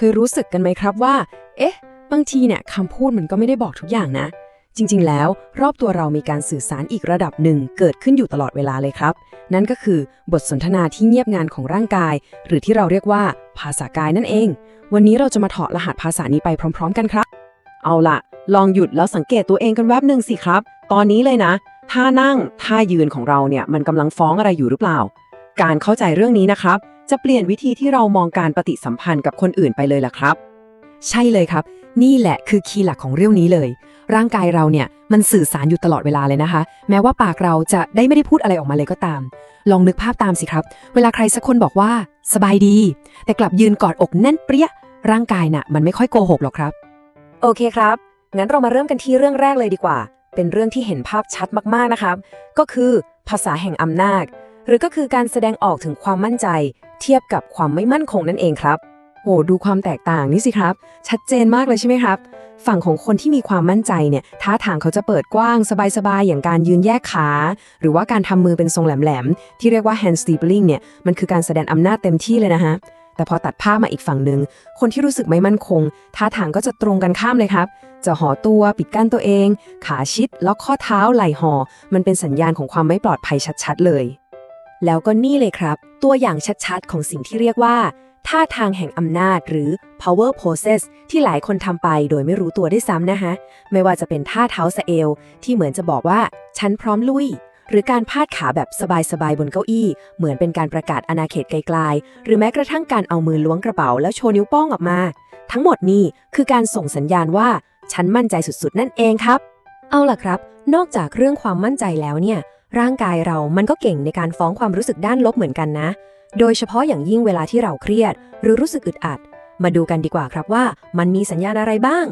เคยรู้สึกกันไหมครับว่า เอ๊ะ บางทีเนี่ยคำพูดมันก็ไม่ได้บอกทุกอย่างนะ จริง ๆ แล้วรอบตัวเรามีการสื่อสารอีกระดับหนึ่งเกิดขึ้นอยู่ตลอดเวลาเลยครับ นั่นก็คือบทสนทนาที่เงียบงานของร่างกาย หรือที่เราเรียกว่าภาษากายนั่นเอง วันนี้เราจะมาถอดรหัสภาษานี้ไปพร้อม ๆ กันครับ เอาละลองหยุดแล้วสังเกตตัวเองกันแวบหนึ่งสิครับ ตอนนี้เลยนะท่านั่งท่ายืนของเราเนี่ยมันกำลังฟ้องอะไรอยู่หรือเปล่า การเข้าใจเรื่องนี้นะครับ จะเปลี่ยนวิธีที่เรามองการปฏิสัมพันธ์กับคนอื่นไปเลยล่ะครับ ใช่เลยครับ นี่แหละคือคีย์หลักของเรื่องนี้เลย ร่างกายเราเนี่ยมันสื่อสารอยู่ตลอดเวลาเลยนะคะ แม้ว่าปากเราจะได้ไม่ได้พูดอะไรออกมาเลยก็ตาม ลองนึกภาพตามสิครับ เวลาใครสักคนบอกว่า สบายดี แต่กลับยืนกอดอกแน่นเปรี้ยร่างกายน่ะมันไม่ค่อยโกหกหรอกครับ โอเคครับ งั้นเรามาเริ่มกันที่เรื่องแรกเลยดีกว่า เป็นเรื่องที่เห็นภาพชัดมากๆนะครับ ก็คือภาษาแห่งอำนาจ หรือก็คือการแสดงออกถึงความมั่นใจ เทียบกับความไม่มั่นคงนั่นเองครับโหดูความแตกต่างนี่สิครับ ชัดเจนมากเลยใช่ไหมครับ ฝั่งของคนที่มีความมั่นใจเนี่ยท่าทางเขาจะเปิดกว้างสบายๆ อย่างการยืนแยกขา หรือว่าการทำมือเป็นทรงแหลมๆ ที่เรียกว่า hand steepling เนี่ยมันคือการแสดงอำนาจเต็มที่เลยนะฮะแต่พอตัดภาพมาอีกฝั่งหนึ่ง คนที่รู้สึกไม่มั่นคง ท่าทางก็จะตรงกันข้ามเลยครับ จะห่อตัวปิดกั้นตัวเอง ขาชิด ล็อกข้อเท้าไหล่ห่อ มันเป็นสัญญาณของความไม่ปลอดภัยชัดๆ เลย แล้วก็นี่เลยครับ ตัวอย่างชัดๆ ของสิ่งที่เรียกว่า ท่าทางแห่งอำนาจหรือ power poses ที่หลายคนทำไปโดยไม่รู้ตัวได้ซ้ำนะคะไม่ว่าจะเป็นท่าเท้าสะเอวที่เหมือนจะบอกว่า ฉันพร้อมลุย หรือการพาดขาแบบสบายๆ บนเก้าอี้ เหมือนเป็นการประกาศอาณาเขตไกลๆ หรือแม้กระทั่งการเอามือล้วงกระเป๋า แล้วโชว์นิ้วโป้งออกมา ทั้งหมดนี้คือการส่งสัญญาณว่าฉันมั่นใจสุดๆ นั่นเองครับ เอาล่ะครับ นอกจากเรื่องความมั่นใจแล้วเนี่ย ร่างกายเรามันก็เก่งในการฟ้องความรู้สึกด้านลบเหมือนกันนะ โดยเฉพาะอย่างยิ่งเวลาที่เราเครียด หรือรู้สึกอึดอัด มาดูกันดีกว่าครับว่า มันมีสัญญาณอะไรบ้าง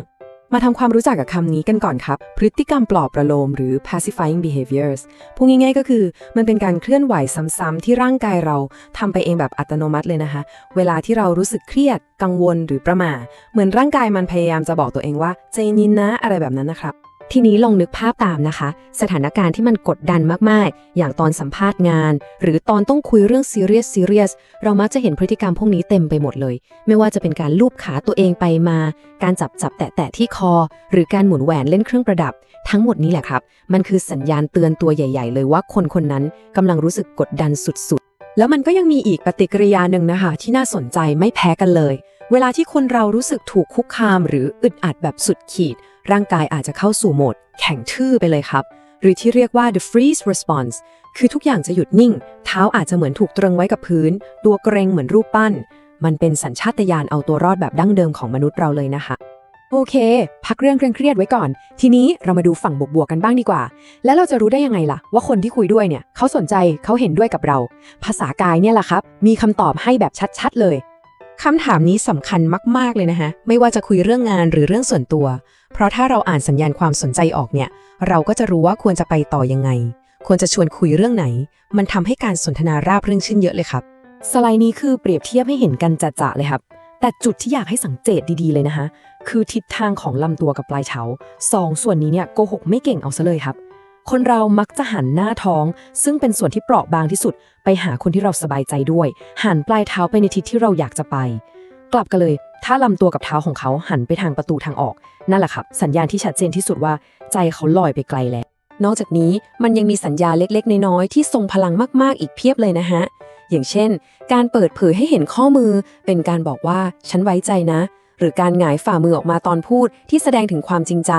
มาทำความรู้จักกับคำนี้กันก่อนครับ พฤติกรรมปลอบประโลมหรือ pacifying behaviors พูดง่ายๆก็คือ มันเป็นการเคลื่อนไหวซ้ำๆที่ร่างกายเราทำไปเองแบบอัตโนมัติเลยนะคะ เวลาที่เรารู้สึกเครียด กังวลหรือประหม่า เหมือนร่างกายมันพยายามจะบอกตัวเองว่าใจเย็นนะอะไรแบบนั้นนะครับ ทีนี้ลองนึกภาพตามนะคะ สถานการณ์ที่มันกดดันมากๆ อย่างตอนสัมภาษณ์งาน หรือตอนต้องคุยเรื่องซีเรียสซีเรียสเรามักจะเห็นพฤติกรรมพวกนี้เต็มไปหมดเลย ไม่ว่าจะเป็นการลูบขาตัวเองไปมา การจับจับแตะแตะที่คอ หรือการหมุนแหวนเล่นเครื่องประดับ ทั้งหมดนี้แหละครับ มันคือสัญญาณเตือนตัวใหญ่ ๆ เลยว่าคนคนนั้นกำลังรู้สึกกดดันสุดๆ แล้วมันก็ยังมีอีกปฏิกิริยาหนึ่งนะคะ ที่น่าสนใจไม่แพ้กันเลย เวลาที่คนเรารู้สึกถูกคุกคามหรืออึดอัดแบบสุดขีด ร่างกายอาจจะเข้าสู่โหมด แข็งทื่อไปเลยครับ หรือที่เรียกว่า the freeze response คือทุกอย่างจะหยุดนิ่ง เท้าอาจจะเหมือนถูกตรึงไว้กับพื้น ตัวเกรงเหมือนรูปปั้น มันเป็นสัญชาตญาณเอาตัวรอดแบบดั้งเดิมของมนุษย์เราเลยนะคะโอเค พักเรื่องเครียดไว้ก่อน ทีนี้เรามาดูฝั่งบวกๆกันบ้างดีกว่า แล้วเราจะรู้ได้ยังไงล่ะ ว่าคนที่คุยด้วยเนี่ย เขาสนใจเขาเห็นด้วยกับเรา ภาษากายเนี่ยแหละครับ มีคำตอบให้แบบชัดๆเลย คำถามนี้สำคัญมาก ๆ เลยนะคะไม่ว่าจะคุยเรื่องงานหรือเรื่องส่วนตัว เพราะถ้าเราอ่านสัญญาณความสนใจออกเนี่ย เราก็จะรู้ว่าควรจะไปต่อยังไง ควรจะชวนคุยเรื่องไหน มันทำให้การสนทนาราบรื่นขึ้นเยอะเลยครับ สไลด์นี้คือเปรียบเทียบให้เห็นกันจะๆเลยครับ แต่จุดที่อยากให้สังเกตดีๆเลยนะคะคือทิศทางของลำตัวกับปลายเท้าสองส่วนนี้เนี่ยโกหกไม่เก่งเอาซะเลยครับ คนเรามักจะหันหน้าท้อง ซึ่งเป็นส่วนที่เปราะบางที่สุด ไปหาคนที่เราสบายใจด้วย หันปลายเท้าไปในทิศที่เราอยากจะไป กลับกันเลย ถ้าลำตัวกับเท้าของเขาหันไปทางประตูทางออก นั่นแหละครับ สัญญาณที่ชัดเจนที่สุดว่า ใจเขาลอยไปไกลแล้ว นอกจากนี้มันยังมีสัญญาเล็กๆ น้อยๆที่ทรงพลังมากๆ อีกเพียบเลยนะฮะอย่างเช่น การเปิดเผยให้เห็นข้อมือ เป็นการบอกว่าฉันไว้ใจนะ หรือการหงายฝ่ามือออกมาตอนพูดที่แสดงถึงความจริงใจ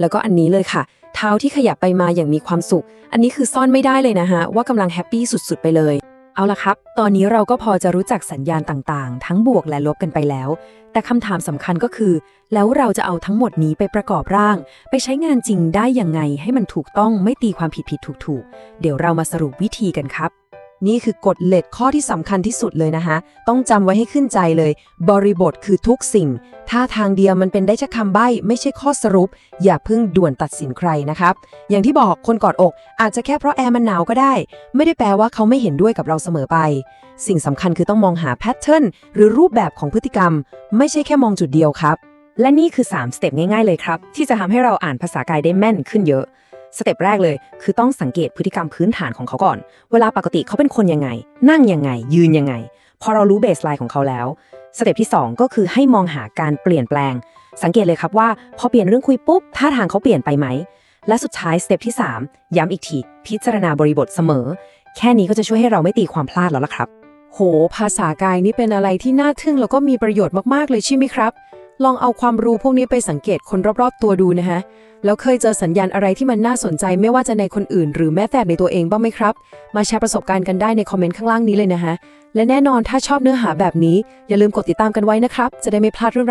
แล้วก็อันนี้เลยค่ะ เท้าที่ขยับไปมาอย่างมีความสุข อันนี้คือซ่อนไม่ได้เลยนะฮะว่ากำลังแฮปปี้สุดๆไปเลย เอาละครับ ตอนนี้เราก็พอจะรู้จักสัญญาณต่างๆ ทั้งบวกและลบกันไปแล้ว แต่คำถามสำคัญก็คือ แล้วเราจะเอาทั้งหมดนี้ไปประกอบร่าง ไปใช้งานจริงได้ยังไงให้มันถูกต้องไม่ตีความผิดผิดถูกๆ เดี๋ยวเรามาสรุปวิธีกันครับ นี่คือกฎเหล็กข้อที่สำคัญที่สุดเลยนะคะ ต้องจำไว้ให้ขึ้นใจเลย บริบทคือทุกสิ่ง ถ้าทางเดียวมันเป็นได้แค่คำใบ้ ไม่ใช่ข้อสรุป อย่าเพิ่งด่วนตัดสินใครนะครับ อย่างที่บอกคนกอดอก อาจจะแค่เพราะแอร์มันหนาวก็ได้ ไม่ได้แปลว่าเขาไม่เห็นด้วยกับเราเสมอไป สิ่งสำคัญคือต้องมองหาแพทเทิร์นหรือรูปแบบของพฤติกรรม ไม่ใช่แค่มองจุดเดียวครับและนี่คือ 3 สเต็ปง่ายๆเลยครับ ที่จะทำให้เราอ่านภาษากายได้แม่นขึ้นเยอะ สเต็ปแรกเลย คือต้องสังเกตพฤติกรรมพื้นฐานของเขาก่อน เวลาปกติเขาเป็นคนยังไง นั่งยังไง ยืนยังไง พอเรารู้เบสไลน์ของเขาแล้ว สเต็ปที่ 2 ก็คือให้มองหาการเปลี่ยนแปลง สังเกตเลยครับว่า พอเปลี่ยนเรื่องคุยปุ๊บท่าทางเขาเปลี่ยนไปไหม และสุดท้ายสเต็ปที่ 3 ย้ำอีกที พิจารณาบริบทเสมอ แค่นี้ก็จะช่วยให้เราไม่ตีความพลาดแล้วล่ะครับ โห ภาษากายนี่เป็นอะไรที่น่าทึ่งแล้วก็มีประโยชน์มากๆเลยใช่ไหมครับ ลองเอาความรู้พวกนี้ไปสังเกตคนรอบๆ ตัวดูนะฮะแล้วเคยเจอสัญญาณอะไรที่มันน่าสนใจไม่ว่าจะในคนอื่น หรือแม้แต่ในตัวเองบ้างไหมครับ มาแชร์ประสบการณ์กันได้ในคอมเมนต์ข้างล่างนี้เลยนะฮะและแน่นอนถ้าชอบเนื้อหาแบบนี้ อย่าลืมกดติดตามกันไว้นะครับ จะได้ไม่พลาดเรื่องราว